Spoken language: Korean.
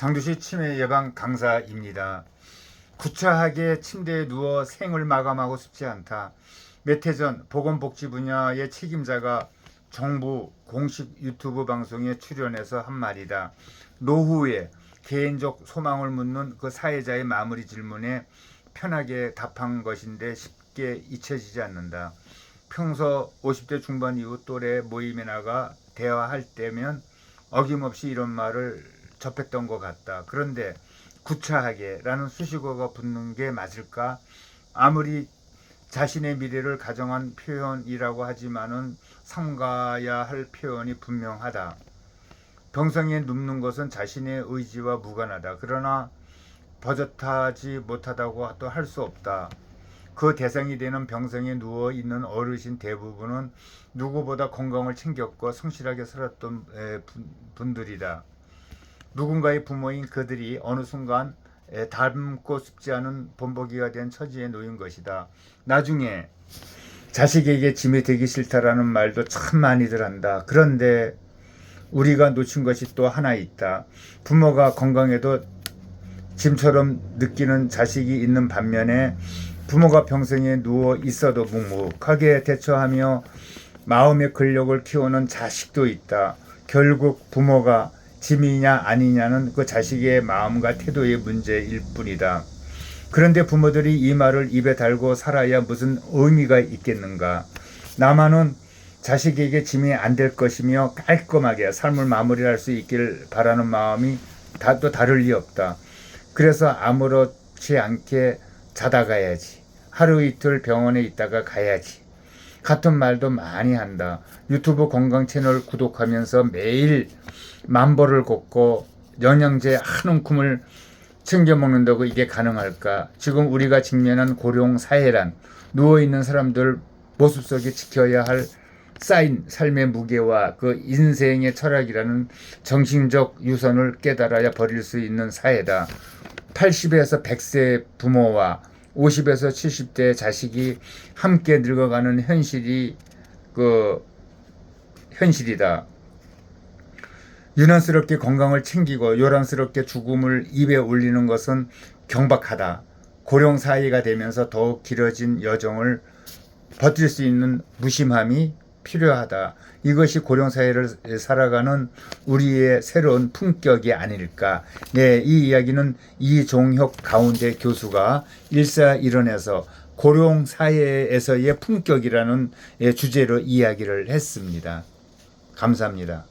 장두시 치매 예방 강사입니다. 구차하게 침대에 누워 생을 마감하고 싶지 않다. 몇 해 전 보건복지 분야의 책임자가 정부 공식 유튜브 방송에 출연해서 한 말이다. 노후에 개인적 소망을 묻는 그 사회자의 마무리 질문에 편하게 답한 것인데 쉽게 잊혀지지 않는다. 평소 50대 중반 이후 또래 모임에 나가 대화할 때면 어김없이 이런 말을 접했던 것 같다. 그런데 구차하게라는 수식어가 붙는 게 맞을까? 아무리 자신의 미래를 가정한 표현이라고 하지만은 삼가야 할 표현이 분명하다. 병성에 눕는 것은 자신의 의지와 무관하다. 그러나 버젓하지 못하다고 또 할 수 없다. 그 대상이 되는 병성에 누워 있는 어르신 대부분은 누구보다 건강을 챙겼고 성실하게 살았던 분들이다. 누군가의 부모인 그들이 어느 순간 에, 닮고 싶지 않은 본보기가 된 처지에 놓인 것이다. 나중에 자식에게 짐이 되기 싫다라는 말도 참 많이들 한다. 그런데 우리가 놓친 것이 또 하나 있다. 부모가 건강해도 짐처럼 느끼는 자식이 있는 반면에 부모가 병생에 누워 있어도 묵묵하게 대처하며 마음의 근력을 키우는 자식도 있다. 결국 부모가 짐이냐 아니냐는 그 자식의 마음과 태도의 문제일 뿐이다. 그런데 부모들이 이 말을 입에 달고 살아야 무슨 의미가 있겠는가? 나만은 자식에게 짐이 안 될 것이며 깔끔하게 삶을 마무리할 수 있길 바라는 마음이 다 또 다를 리 없다. 그래서 아무렇지 않게 자다 가야지. 하루 이틀 병원에 있다가 가야지. 같은 말도 많이 한다. 유튜브 건강 채널 구독하면서 매일 만보를 걷고 영양제 한 움큼을 챙겨 먹는다고 이게 가능할까? 지금 우리가 직면한 고령 사회란 누워 있는 사람들 모습 속에 지켜야 할 쌓인 삶의 무게와 그 인생의 철학이라는 정신적 유선을 깨달아야 버릴 수 있는 사회다. 80에서 100세 부모와 50에서 70대 자식이 함께 늙어가는 현실이 그 현실이다. 유난스럽게 건강을 챙기고 요란스럽게 죽음을 입에 올리는 것은 경박하다. 고령 사이가 되면서 더욱 길어진 여정을 버틸 수 있는 무심함이 필요하다. 이것이 고령 사회를 살아가는 우리의 새로운 품격이 아닐까. 네, 이 이야기는 이종혁 가운데 교수가 일사일원에서 고령 사회에서의 품격이라는 예, 주제로 이야기를 했습니다. 감사합니다.